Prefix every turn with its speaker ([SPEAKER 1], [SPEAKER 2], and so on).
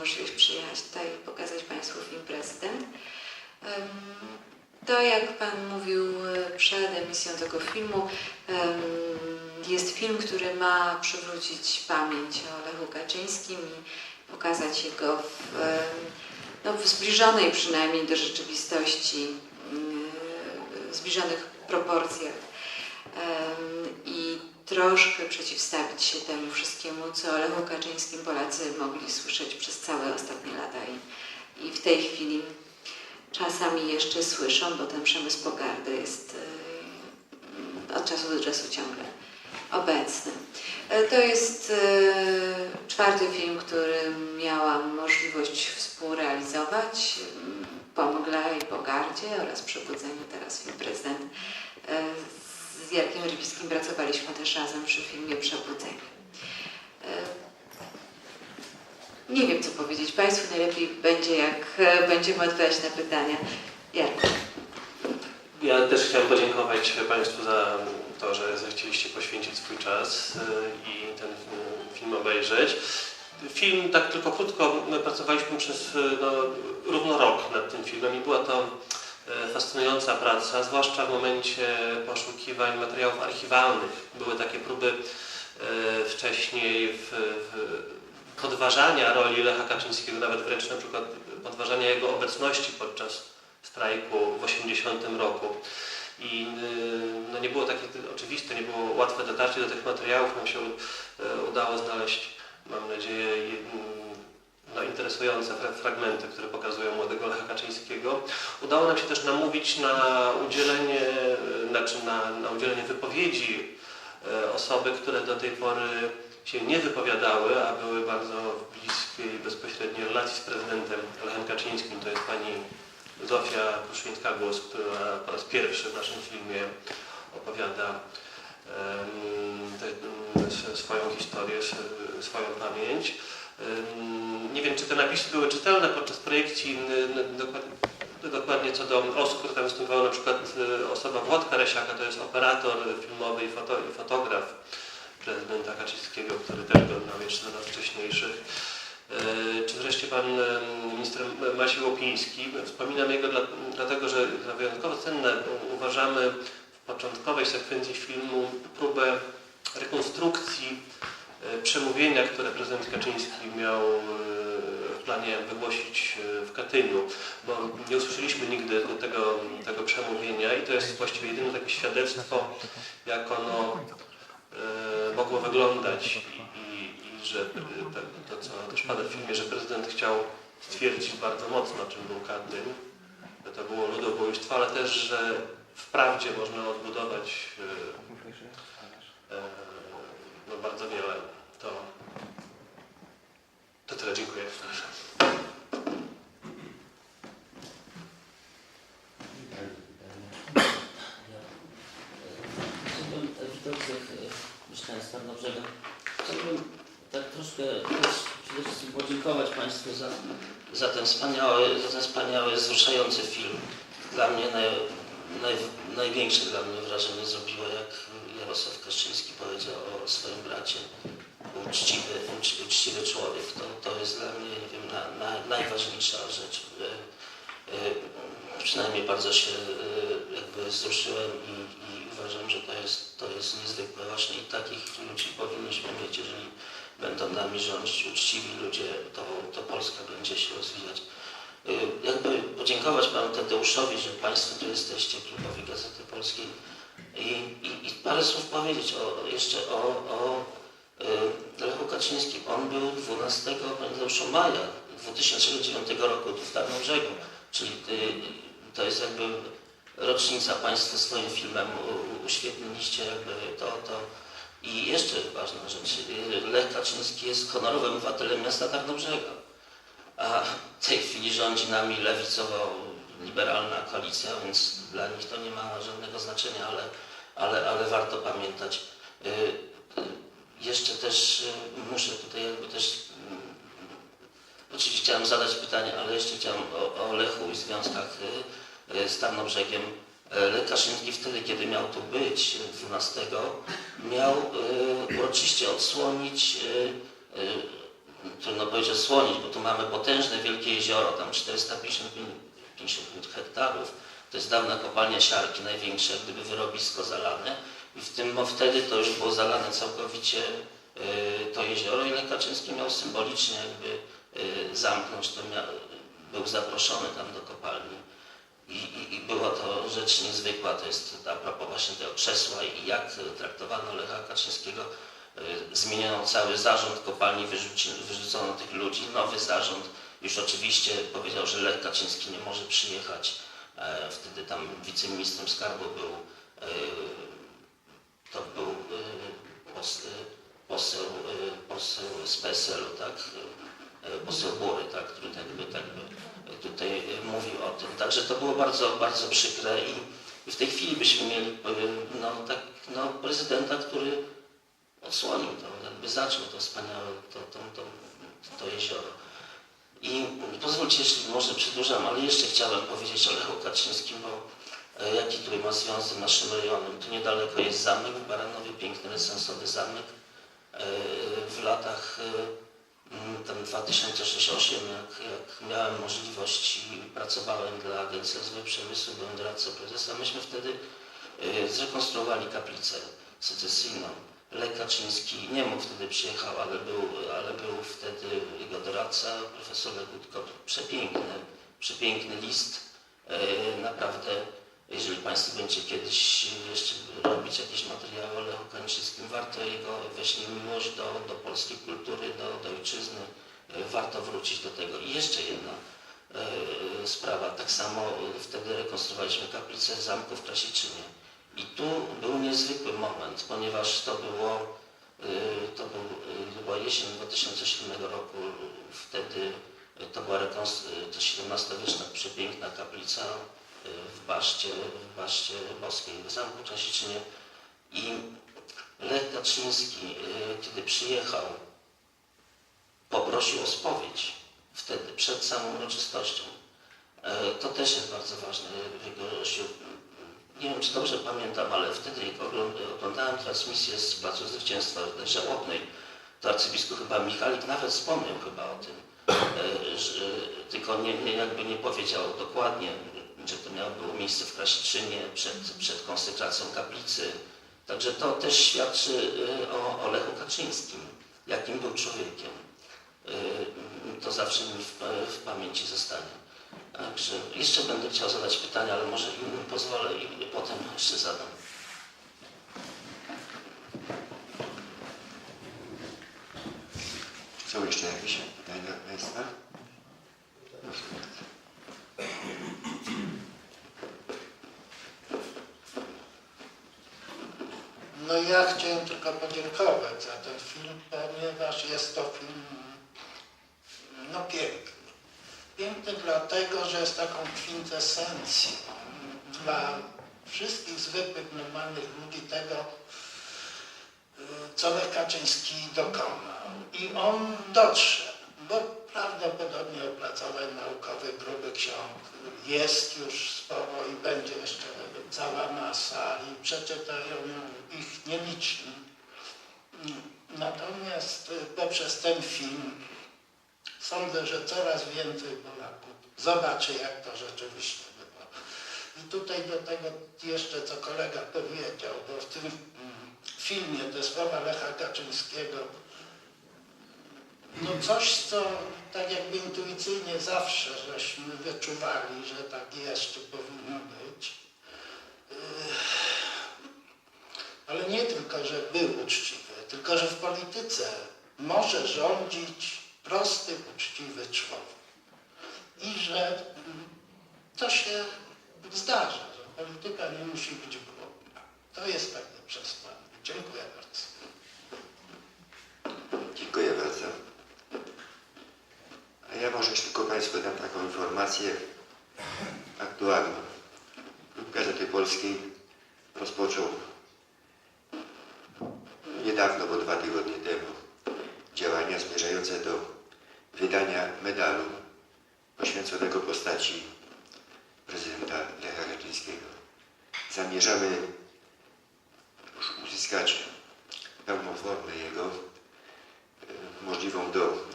[SPEAKER 1] możliwość przyjechać tutaj i pokazać Państwu film Prezydent. To, jak Pan mówił e, przed emisją tego filmu, jest film, który ma przywrócić pamięć o Lechu Kaczyńskim i pokazać jego w, no, w zbliżonej przynajmniej do rzeczywistości, mm, zbliżonych proporcjach i troszkę przeciwstawić się temu wszystkiemu, co o Lechu Kaczyńskim Polacy mogli słyszeć przez całe ostatnie lata i, i w tej chwili czasami jeszcze słyszą, bo ten przemysł pogardy jest e, od czasu do czasu ciągle obecny. E, To jest e, czwarty film, który miałam możliwość współrealizować po mgle i pogardzie oraz przebudzeniu teraz film Prezydent. E, Z Jarkiem Rybiskim pracowaliśmy też razem przy filmie Przebudzenie. E, Nie wiem, co powiedzieć Państwu. Najlepiej będzie, jak e, będziemy odpowiadać na pytania. Jarku.
[SPEAKER 2] Ja też chciałem podziękować Państwu za to, że zechcieliście poświęcić swój czas y, i ten film obejrzeć. Film, tak tylko krótko, my pracowaliśmy przez no, równo rok nad tym filmem i była to fascynująca praca, zwłaszcza w momencie poszukiwań materiałów archiwalnych. Były takie próby y, wcześniej w, w podważania roli Lecha Kaczyńskiego, nawet wręcz na przykład podważania jego obecności podczas strajku w 80 roku. I y, no nie było takie oczywiste, nie było łatwe dotarcie do tych materiałów. Nam się udało znaleźć, mam nadzieję, mm, no, interesujące fra- fragmenty, które pokazują młodego Lecha Kaczyńskiego. Udało nam się też namówić na udzielenie, y, znaczy na, na udzielenie wypowiedzi y, osoby, które do tej pory się nie wypowiadały, a były bardzo w bliskiej, bezpośredniej relacji z prezydentem Lechem Kaczyńskim. To jest pani Zofia Kruszyńska-Głos, która po raz pierwszy w naszym filmie opowiada em, te, swoją historię, swoją pamięć. Nie wiem, czy te napisy były czytelne podczas projekcji, n- n- dokładnie, co do osób, które tam występowały, na przykład e, osoba Włodka Resiaka, to jest operator filmowy i, foto, i fotograf prezydenta Kaczyńskiego, który też go znał jeszcze z lat wcześniejszych. Czy wreszcie pan minister Maciej Łopiński. Wspominam jego dla, dlatego, że za wyjątkowo cenne uważamy w początkowej sekwencji filmu próbę rekonstrukcji przemówienia, które prezydent Kaczyński miał e, w planie wygłosić e, w Katyniu, bo nie usłyszeliśmy nigdy tego, tego przemówienia i to jest właściwie jedyne takie świadectwo, jak ono e, mogło wyglądać i, i, i że e, to, to, co też pada w filmie, że prezydent chciał stwierdzić bardzo mocno, czym był Katyń, że to było ludobójstwo, ale też, że wprawdzie można odbudować e, e, bardzo wiele. To, to tyle. Dziękuję.
[SPEAKER 3] Starnobrzega. Chciałbym tak troszkę też przede wszystkim podziękować Państwu za, za, ten wspaniały, za ten wspaniały, wzruszający film. Dla mnie naj, naj, największe dla mnie wrażenie zrobiło, jak Jarosław Kaszczyński powiedział o swoim bracie. Uczciwy, ucz, uczciwy człowiek. To, to jest dla mnie, nie wiem, na, na, najważniejsza rzecz. E, e, Przynajmniej bardzo się e, jakby wzruszyłem i, i uważam, że to jest, to jest niezwykłe właśnie i takich ludzi powinniśmy mieć, jeżeli będą nami rządzić uczciwi ludzie, to, to Polska będzie się rozwijać. Jakby podziękować Panu Tadeuszowi, że Państwo tu jesteście, Klubowi Gazety Polskiej i, i, i parę słów powiedzieć o, jeszcze o, o y, Lechu Kaczyńskim. On był 12 Tadeusza maja 2009 roku w Tarnobrzegu, czyli y, to jest jakby rocznica Państwo swoim filmem uświetniliście jakby to, to. I jeszcze ważna rzecz, y, Lech Kaczyński jest honorowym obywatelem miasta Tarnobrzega, a w tej chwili rządzi nami lewicowo-liberalna koalicja, więc dla nich to nie ma żadnego znaczenia, ale, ale, ale warto pamiętać. Y, y, Jeszcze też y, muszę tutaj jakby też Oczywiście chciałem zadać pytanie, ale jeszcze chciałem o, o Lechu i związkach z Tarnobrzegiem. Lech Kaszyński wtedy, kiedy miał tu być, y, 12, miał uroczyście odsłonić trudno powiedzieć osłonić, bo tu mamy potężne wielkie jezioro, tam 450 hektarów. To jest dawna kopalnia siarki, największe jak gdyby wyrobisko zalane. I w tym mo- wtedy to już było zalane całkowicie y, to jezioro i Lech Kaczyński miał symbolicznie jakby y, zamknąć to, był zaproszony tam do kopalni. I, i, I była to rzecz niezwykła, to jest a propos właśnie tego krzesła i jak traktowano Lecha Kaczyńskiego. Y, Zmieniono cały zarząd kopalni, wyrzucono tych ludzi, nowy zarząd już oczywiście powiedział, że Lech Kaczyński nie może przyjechać. E, Wtedy tam wiceministrem skarbu był, e, to był e, pos, poseł, poseł z PSL-u, tak? Poseł Bury, tak? który tak by, tak by tutaj mówił o tym. Także to było bardzo, bardzo przykre i, w tej chwili byśmy mieli no, tak, no, prezydenta, który odsłonił to, jakby zaczął to wspaniałe, to, to, to, to jezioro. I pozwólcie, jeśli może przedłużam, ale jeszcze chciałem powiedzieć o Lechu Kaczyńskim, bo e, jaki tutaj ma związek z naszym rejonem. Tu niedaleko jest zamek w Baranowie, piękny renesansowy zamek. E, W latach e, tam 2006 jak, jak miałem możliwość i pracowałem dla Agencji Rozwoju Przemysłu, byłem doradcą prezesa, myśmy wtedy zrekonstruowali kaplicę secesyjną. Lech Kaczyński nie mógł wtedy przyjechał, ale był, ale był wtedy jego doradca, profesor Legutko. Przepiękny, przepiękny list. E, Naprawdę, jeżeli Państwo będziecie kiedyś jeszcze robić jakieś materiały o Lechu Kaczyńskim, warto jego właśnie miłość do, do polskiej kultury, do, do ojczyzny, e, warto wrócić do tego. I jeszcze jedna e, sprawa, tak samo wtedy rekonstruowaliśmy kaplicę zamku w Krasiczynie. I tu ponieważ to było, y, to, był, była jesień 2007 roku, wtedy to była rekonst- to XVII-wieczna przepiękna kaplica y, w Baszcie, w Baszcie Boskiej w Zamku Krasiczynie i Lech Kaczyński, y, kiedy przyjechał, poprosił o spowiedź wtedy, przed samą uroczystością. To też jest bardzo ważne w jego. Nie wiem, czy dobrze pamiętam, ale wtedy oglądałem transmisję z Placu Zwycięstwa żałobnej, to arcybiskup chyba Michalik nawet wspomniał chyba o tym, e, że, tylko nie, nie, jakby nie powiedział dokładnie, że to miało było miejsce w Krasiczynie przed, przed konsekracją kaplicy. Także to też świadczy e, o, o Lechu Kaczyńskim, jakim był człowiekiem. E, To zawsze mi w, w pamięci zostanie. Także jeszcze będę chciał zadać pytania, ale może innym pozwolę i potem jeszcze zadam.
[SPEAKER 4] Są jeszcze jakieś pytania Państwa? Proszę bardzo.
[SPEAKER 5] No ja chciałem tylko podziękować za ten film, ponieważ jest to film no piękny. Piękny dlatego, że jest taką kwintesencją dla wszystkich zwykłych, normalnych ludzi tego, co Lech Kaczyński dokonał. I on dotrze, bo prawdopodobnie opracowań naukowych, gruby ksiąg jest już sporo i będzie jeszcze cała masa i przeczytają ją ich nieliczni. Natomiast poprzez ten film sądzę, że coraz więcej Polaków zobaczy, jak to rzeczywiście było. I tutaj do tego jeszcze, co kolega powiedział, bo w tym mm, filmie te słowa Lecha Kaczyńskiego no coś, co tak jakby intuicyjnie zawsze żeśmy wyczuwali, że tak jest, czy powinno być. Yy, Ale nie tylko, że był uczciwy, tylko, że w polityce może rządzić prosty, uczciwy człowiek. I że mm, to się zdarza, że polityka nie musi być brudna. To jest takie przesłanie. Dziękuję bardzo.
[SPEAKER 4] Dziękuję bardzo. A ja może tylko Państwu dam taką informację aktualną. Klub Gazety Polskiej rozpoczął niedawno, bo dwa tygodnie temu, działania zmierzające do wydania medalu poświęconego postaci prezydenta Lecha Kaczyńskiego. Zamierzamy uzyskać pełną formę jego, e, możliwą do